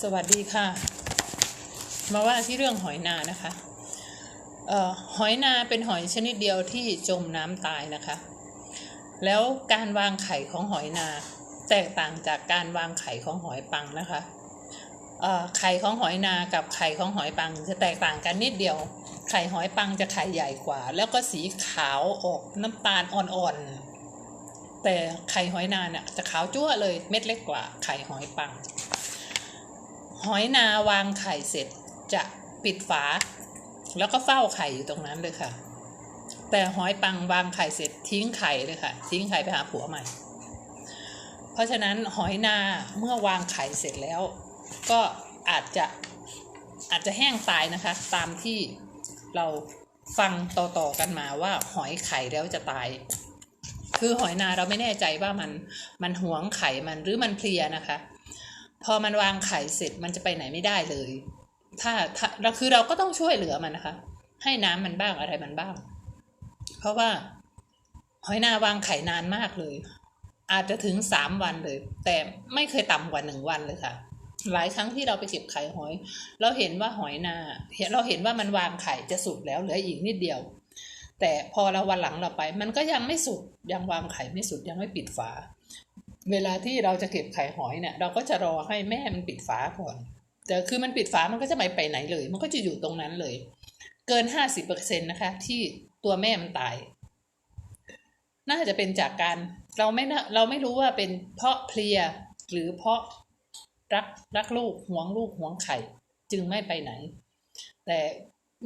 สวัสดีค่ะ มาว่าที่เรื่องหอยนานะคะออหอยนาเป็นหอยชนิดเดียวที่จมน้ำตายนะคะ แล้วการวางไข่ของหอยนา แตกต่างจากการวางไข่ของหอยปังนะคะไข่ของหอยนากับไข่ของหอยปังจะแตกต่างกันนิดเดียว ไข่หอยปังจะไข่ใหญ่กว่า แล้วก็สีขาวออกน้ำตาลอ่อนๆแต่ไข่หอยนาเนี่ยจะขาวจั่วเลยเม็ดเล็กกว่าไข่หอยปัง หอยนาวางไข่เสร็จจะปิดฝา แล้วก็เฝ้าไข่อยู่ตรงนั้นเลยค่ะ แต่หอยปังวางไข่เสร็จทิ้งไข่เลยค่ะ ทิ้งไข่ไปหาผัวใหม่ เพราะฉะนั้นหอยนาเมื่อวางไข่เสร็จแล้ว ก็อาจจะอาจจะแห้งตายนะคะ ตามที่เราฟังต่อๆกันมาว่าหอยไข่แล้วจะตาย คือหอยนาเราไม่แน่ใจว่ามันมันหวงไข่มันหรือมันเพลียนะคะ พอมันวางไข่เสร็จมันจะไปไหนไม่ได้เลย ถ้าถ้าเราคือเราก็ต้องช่วยเหลือมันนะคะ ให้น้ำมันบ้างอะไรมันบ้าง เพราะว่าหอยนาวางไข่นานมากเลย อาจจะถึงสามวันเลย แต่ไม่เคยต่ำกว่าหนึ่งวันเลยค่ะหลายครั้งที่เราไปเก็บไข่หอย เราเห็นว่าหอยนาเห็นเราเห็นว่ามันวางไข่จะสุดแล้วเหลืออีกนิดเดียว แต่พอเราวันหลังเราไป มันก็ยังไม่สุดยังวางไข่ไม่สุดยังไม่ปิดฝา เวลาที่เราจะเก็บไข่หอยเนี่ย เราก็จะรอให้แม่มันปิดฝาก่อน แต่คือมันปิดฝามันก็จะไม่ไปไหนเลย มันก็จะอยู่ตรงนั้นเลย เกินห้าสิบเปอร์เซ็นต์นะคะ ที่ตัวแม่มันตาย น่าจะเป็นจากการเราไม่เราไม่รู้ว่าเป็นเพราะเพลียหรือเพราะรักรักลูกห่วงลูกห่วงไข่ จึงไม่ไปไหน แต่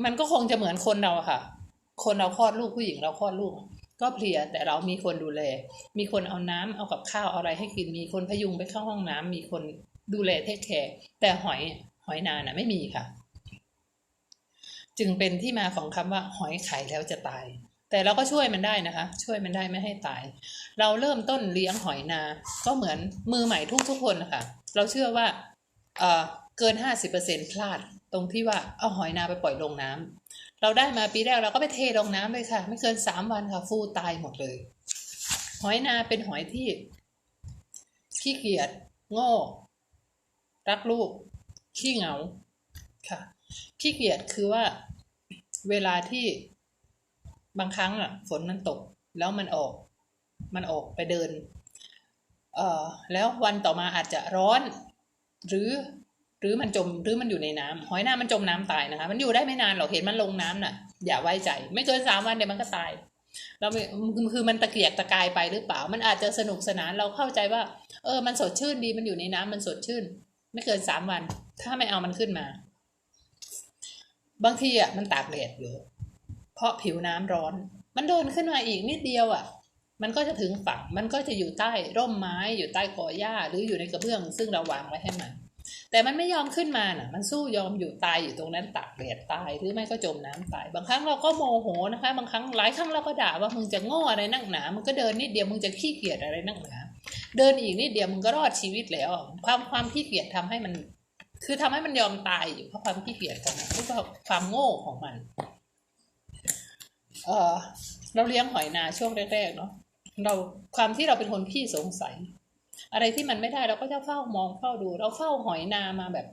มันก็คงจะเหมือนคนเราค่ะ คนเราคลอดลูกผู้หญิงเราคลอดลูก ก็เพลียแต่เรามีคนดูแล มีคนเอาน้ำเอากับข้าวเอาอะไรให้กิน มีคนพยุงไปเข้าห้องน้ำมีคนดูแลเทคแคร์แต่หอยหอยนานนะไม่มีค่ะ จึงเป็นที่มาของคำว่าหอยไข่แล้วจะตาย แต่เราก็ช่วยมันได้นะคะ ช่วยมันได้ไม่ให้ตาย เราเริ่มต้นเลี้ยงหอยนา ก็เหมือนมือใหม่ทุกๆคนนะคะเราเชื่อว่าเออเกินห้าสิบเปอร์เซ็นพลาดตรงที่ว่าเอาหอยนาไปปล่อยลงน้ำ เราได้มาปีแรกเราก็ไปเทลงน้ำเลยค่ะ ไม่เกินสามวันค่ะ ฟูตายหมดเลย หอยนาเป็นหอยที่ขี้เกียจโง่รักลูกขี้เหงาค่ะขี้เกียจคือว่าเวลาที่บางครั้งอะ ฝนมันตก แล้วมันออก มันออกไปเดิน เอ่อแล้ววันต่อมาอาจจะร้อน หรือ หรือมันจมหรือมันอยู่ในน้ำหอยนามันจมน้ำตายนะคะ มันอยู่ได้ไม่นานหรอกเห็นมันลงน้ำน่ะ อย่าไว้ใจ ไม่เกินสามวันเดี๋ยวมันก็ตาย เราคือมันตะเกียกตะกายไปหรือเปล่า มันอาจจะสนุกสนานเราเข้าใจว่า เออ มันสดชื่นดีมันอยู่ในน้ำมันสดชื่น ไม่เกินสามวัน ถ้าไม่เอามันขึ้นมา บางทีอะมันตากแดดอยู่เพราะผิวน้ำร้อน มันเดินขึ้นมาอีกนิดเดียวอะมันก็จะถึงฝั่ง มันก็จะอยู่ใต้ร่มไม้ อยู่ใต้กอหญ้า หรืออยู่ในกระเบื้อง ซึ่งเราวางไว้ให้มัน แต่มันไม่ยอมขึ้นมาน่ะ มันสู้ยอมอยู่ตายอยู่ตรงนั้นตากแดดตายหรือไม่ก็จมน้ำตาย บางครั้งเราก็โมโหนะคะ บางครั้งหลายครั้งเราก็ด่าว่ามึงจะโง่อะไรนักหนา มึงก็เดินนิดเดียวมึงจะขี้เกียจอะไรนักหนา เดินอีกนิดเดียวมึงก็รอดชีวิตแล้ว ความความขี้เกียจทำให้มัน คือทำให้มันยอมตายอยู่เพราะความขี้เกียจของมันหรือว่าความโง่ของมัน เออเราเลี้ยงหอยนาช่วงแรกๆเนาะเราความที่เราเป็นคนขี้สงสัย อะไรที่มันไม่ได้เราก็จะเฝ้ามองเฝ้าดู เราเฝ้าหอยนามาแบบ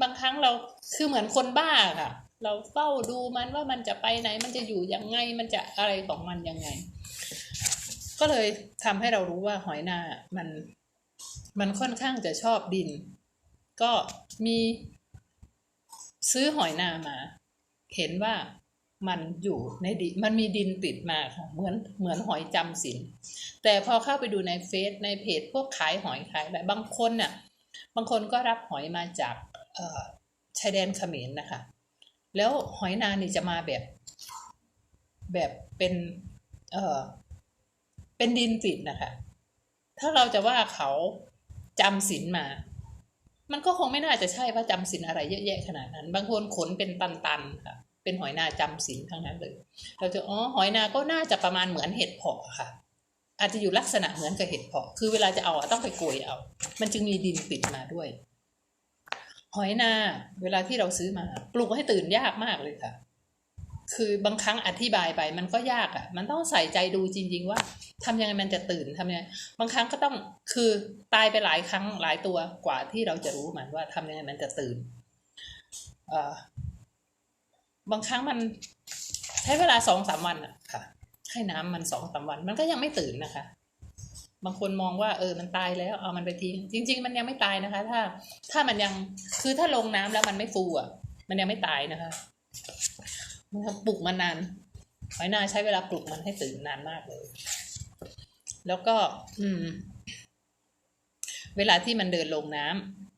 บางครั้งเราคือเหมือนคนบ้าค่ะ เราเฝ้าดูมันว่ามันจะไปไหน มันจะอยู่ยังไงมันจะอะไรของมันยังไง ก็เลยทำให้เรารู้ว่าหอยนามัน มันค่อนข้างจะชอบดิน ก็มีซื้อหอยนามา เห็นว่า มันอยู่ในดินมันมีดินติดมาค่ะเหมือนเหมือนหอยจำศีลแต่พอเข้าไปดูในเฟซในเพจพวกขายหอยขายอะไรบางคนน่ะบางคนก็รับหอยมาจากชายแดนเขมรนะคะ แล้วหอยนานี่จะมาแบบ แบบเป็นเออเป็นดินติดนะคะ ถ้าเราจะว่าเขาจำศีลมา มันก็คงไม่น่าจะใช่ว่าจำศีลอะไรเยอะแยะขนาดนั้น บางคนขนเป็นตันๆค่ะ เป็นหอยนาจำศีลทั้งนั้นเลย เราจะอ๋อหอยนาก็น่าจะประมาณเหมือนเห็ดเผาะค่ะ อาจจะอยู่ลักษณะเหมือนกับเห็ดเผาะคือเวลาจะเอาต้องไปโกยเอา มันจึงมีดินติดมาด้วย หอยนาเวลาที่เราซื้อมา ปลูกให้ตื่นยากมากเลยค่ะ คือบางครั้งอธิบายไปมันก็ยากอะ่ะ มันต้องใส่ใจดูจริง ๆ ว่าทำยังไงมันจะตื่นทำยังไงบางครั้งก็ต้องคือตายไปหลายครั้งหลายตัวกว่าที่เราจะรู้มันว่าทำยังไงมันจะตื่นเอ่อ บางครั้งมันใช้เวลาสองสามวันอะค่ะ ให้น้ำมันสองสามวัน มันก็ยังไม่ตื่นนะคะ บางคนมองว่าเออมันตายแล้วเอามันไปทิ้งจริง ๆ มันยังไม่ตายนะคะ ถ้า ถ้ามันยังคือถ้าลงน้ำแล้วมันไม่ฟูอะมันยังไม่ตายนะคะมันปลุกมันนานหอยนาใช้เวลาปลุกมันให้ตื่นนานมากเลย แล้วก็ อืม เวลาที่มันเดินลงน้ำ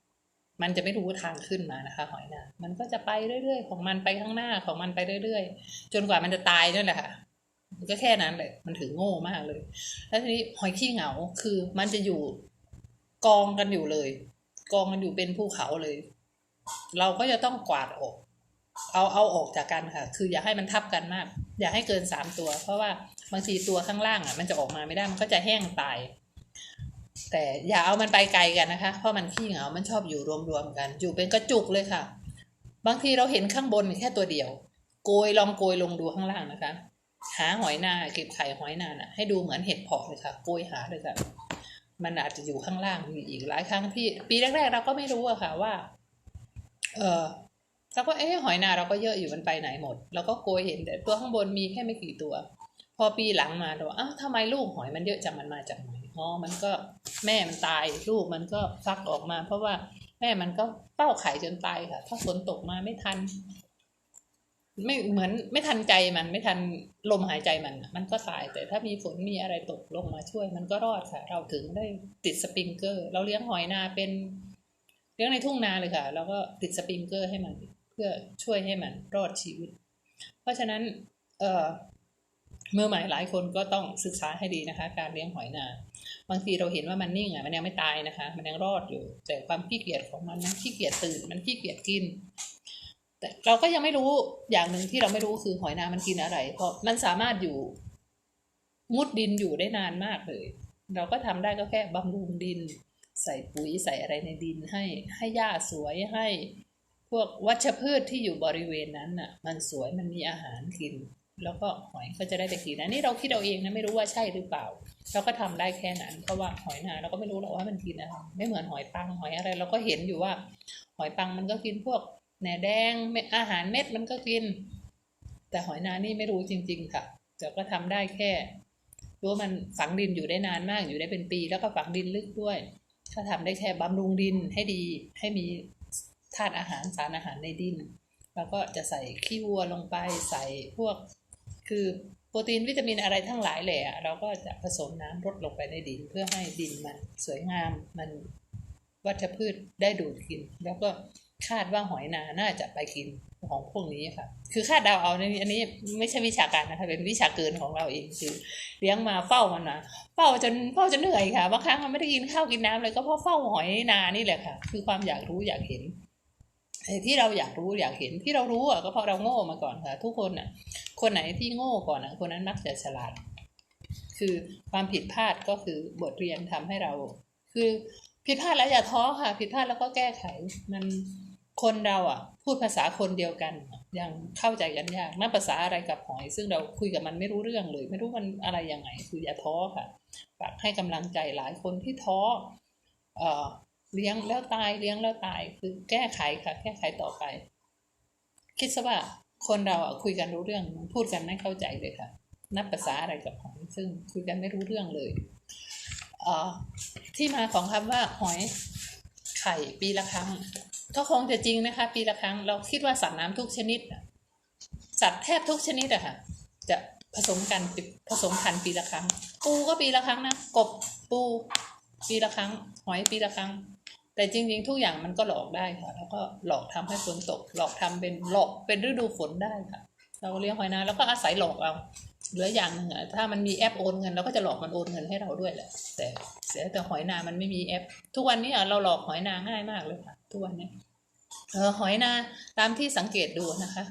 มันจะไม่รู้ทางขึ้นมานะคะ หอยนามันก็จะไปเรื่อยๆ ของมันไปข้างหน้าของมันไปเรื่อยๆ จนกว่ามันจะตายนั่นแหละค่ะมันก็แค่นั้นแหละมันถึงโง่มากเลย แล้วทีนี้หอยขี้เหงาคือมันจะอยู่กองกันอยู่เลย กองกันอยู่เป็นภูเขาเลย เราก็จะต้องกวาดออกเอาเอาออกจากกันค่ะ คืออย่าให้มันทับกันมาก อย่าให้เกินสามตัว เพราะว่าบางทีตัวข้างล่างอะ มันจะออกมาไม่ได้ มันก็จะแห้งตาย แต่อย่าเอามันไปไกลกันนะคะ เพราะมันขี้เหงา มันชอบอยู่รวมๆกัน อยู่เป็นกระจุกเลยค่ะ บางทีเราเห็นข้างบนแค่ตัวเดียว โกยลองโกยลงดูข้างล่างนะคะ หาหอยนาเก็บไข่หอยนาน่ะให้ดูเหมือนเห็ดเพาะเลยค่ะ โกยหาเลยค่ะ มันอาจจะอยู่ข้างล่างอีกหลายครั้งพี่ ปีแรกๆเราก็ไม่รู้อะค่ะว่า เออเราก็เอ๊หอยนาเราก็เยอะอยู่มันไปไหนหมด แล้วก็โกยเห็นแต่ตัวข้างบนมีแค่ไม่กี่ตัว พอปีหลังมาเราอ้าวทำไมลูกหอยมันเยอะจังมันมาจากไหน อ๋อมันก็แม่มันตายลูกมันก็ฟักออกมา เพราะว่าแม่มันก็เป้าไข่จนตายค่ะ ถ้าฝนตกมาไม่ทัน ไม่เหมือนไม่ทันใจมัน ไม่ทันลมหายใจมัน มันก็ตายแต่ถ้ามีฝนมีอะไรตกลงมาช่วย มันก็รอดค่ะ เราถึงได้ติดสปริงเกอร์ เราเลี้ยงหอยนาเป็นเลี้ยงในทุ่งนาเลยค่ะ แล้วก็ติดสปริงเกอร์ให้มัน เพื่อช่วยให้มันรอดชีวิต เพราะฉะนั้น เอ่อเมื่อใหม่หลายคนก็ต้องศึกษาให้ดีนะคะ การเลี้ยงหอยนา บางทีเราเห็นว่ามันนิ่งอะมันยังไม่ตายนะคะ มันยังรอดอยู่ แต่ความขี้เกียจของมันมันขี้เกียจตื่นมันขี้เกียจกิน แต่เราก็ยังไม่รู้อย่างหนึ่งที่เราไม่รู้คือหอยนางมันกินอะไร เพราะมันสามารถอยู่ มุดดินอยู่ได้นานมากเลย เราก็ทำได้ก็แค่บำรุงดิน ใส่ปุ๋ยใส่อะไรในดินให้ให้หญ้าสวยให้พวกวัชพืชที่อยู่บริเวณนั้นน่ะ มันสวยมันมีอาหารกิน แล้วก็หอยก็จะได้ไปกินนะนี่เราคิดเอาเองนะไม่รู้ว่าใช่หรือเปล่า เราก็ทำได้แค่นั้นเพราะว่าหอยนาเราก็ไม่รู้หรอกว่ามันกินอะไรไม่เหมือนหอยปังหอยอะไร เราก็เห็นอยู่ว่า หอยปังมันก็กินพวกแหนแดงอาหารเม็ดมันก็กิน แต่หอยนานี่ไม่รู้จริง ๆ ค่ะแต่ก็ทำได้แค่รู้ว่ามันฝังดินอยู่ได้นานมากอยู่ได้เป็นปี แล้วก็ฝังดินลึกด้วยถ้าทำได้แค่บำรุงดินให้ดีให้มีธาตุอาหารสารอาหารในดิน แล้วก็จะใส่ขี้วัวลงไปใส่พวก คือโปรตีนวิตามินอะไรทั้งหลายแหละเราก็จะผสมน้ำรดลงไปในดิน เพื่อให้ดินมันสวยงามมันวัชพืชได้ดูดกิน แล้วก็คาดว่าหอยนาน่าจะไปกินของพวกนี้ค่ะ คือคาดเดาเอาในอันนี้ไม่ใช่วิชาการนะคะ เป็นวิชาเกินของเราเองคือเลี้ยงมาเฝ้ามันนะเฝ้าจนเฝ้าจนเหนื่อยค่ะบางครั้งมันไม่ได้กินข้าวกินน้ำเลยก็เพราะเฝ้าหอยนานี่แหละค่ะ คือความอยากรู้อยากเห็น ไอ้ที่เราอยากรู้อยากเห็นที่เรารู้อะก็เพราะเราโง่มาก่อนค่ะทุกคนอะ คนไหนที่โง่ก่อนอะคนนั้นมักจะฉลาด คือความผิดพลาดก็คือบทเรียนทำให้เรา คือผิดพลาดแล้วอย่าท้อค่ะ ผิดพลาดแล้วก็แก้ไข มันคนเราอะ พูดภาษาคนเดียวกันยังเข้าใจกันยากนั่นภาษาอะไรกับหอย ซึ่งเราคุยกับมันไม่รู้เรื่องเลย ไม่รู้มันอะไรยังไง คืออย่าท้อค่ะฝากให้กำลังใจหลายคนที่ท้อเอ่อ เลี้ยงแล้วตายเลี้ยงแล้วตายคือแก้ไขค่ะ แก้ไขต่อไป คิดซะว่าคนเราอะคุยกันรู้เรื่องพูดกันไม่เข้าใจเลยค่ะ นับภาษาอะไรกับหอยซึ่งคุยกันไม่รู้เรื่องเลยเอ่อที่มาของคำว่าหอยไข่ปีละครั้ง ก็คงจะจริงนะคะ ปีละครั้ง เราคิดว่าสัตว์น้ำทุกชนิดสัตว์แทบทุกชนิดอะค่ะ จะผสมกันผสมพันธุ์ปีละครั้ง ปูก็ปีละครั้งนะกบปูปีละครั้ง หอยปีละครั้ง แต่จริง ๆ ทุกอย่างมันก็หลอกได้ค่ะ แล้วก็หลอกทำให้ฝนตก หลอกทำเป็นหลอกเป็นฤดูฝนได้ค่ะ เราเลี้ยงหอยนางแล้วก็อาศัยหลอกเอาเหลืออย่างหนึ่งอะถ้ามันมีแอปโอนเงินเราก็จะหลอกมันโอนเงินให้เราด้วยแหละ แต่เสียแต่หอยนางมันไม่มีแอป ทุกวันนี้อะเราหลอกหอยนางง่ายมากเลยค่ะ ทุกวันนี้เออหอยนาตามที่สังเกตดูนะคะ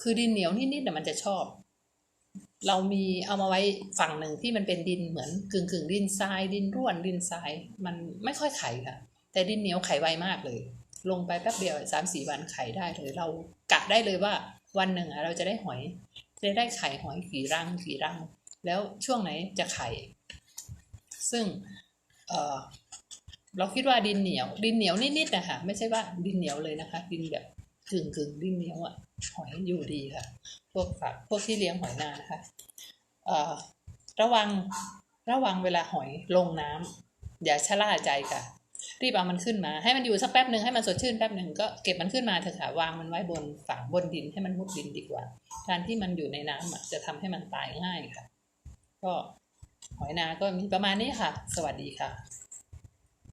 คือดินเหนียวนิดๆแต่มันจะชอบ เรามีเอามาไว้ฝั่งหนึ่งที่มันเป็นดินเหมือนกึ่งกึ่งดินทรายดินร่วนดินทราย มันไม่ค่อยไข่ค่ะ แต่ดินเหนียวไขไวมากเลย ลงไปแป๊บเดียวสามสี่วันไข่ได้เลย เรากะได้เลยว่าวันหนึ่งเราจะได้หอยจะได้ไข่หอยกี่รังกี่รัง แล้วช่วงไหนจะไข่ ซึ่งเออเราคิดว่าดินเหนียว ดินเหนียวนิดๆนะคะไม่ใช่ว่าดินเหนียวเลยนะคะ ดินแบบกึ่งกึ่งดินเหนียวอะหอยอยู่ดีค่ะ พวกฝักพวกที่เลี้ยงหอยนานะคะเอ่อระวังระวังเวลาหอยลงน้ำอย่าชะล่าใจค่ะ รีบเอามันขึ้นมา ให้มันอยู่สักแป๊บหนึ่งให้มันสดชื่นแป๊บหนึ่งก็เก็บมันขึ้นมาเถอะค่ะวางมันไว้บนฝังบนดินให้มันมุดดินดีกว่าการที่มันอยู่ในน้ำจะทำให้มันตายง่ายค่ะ ก็หอยนาก็มีประมาณนี้ค่ะ สวัสดีค่ะ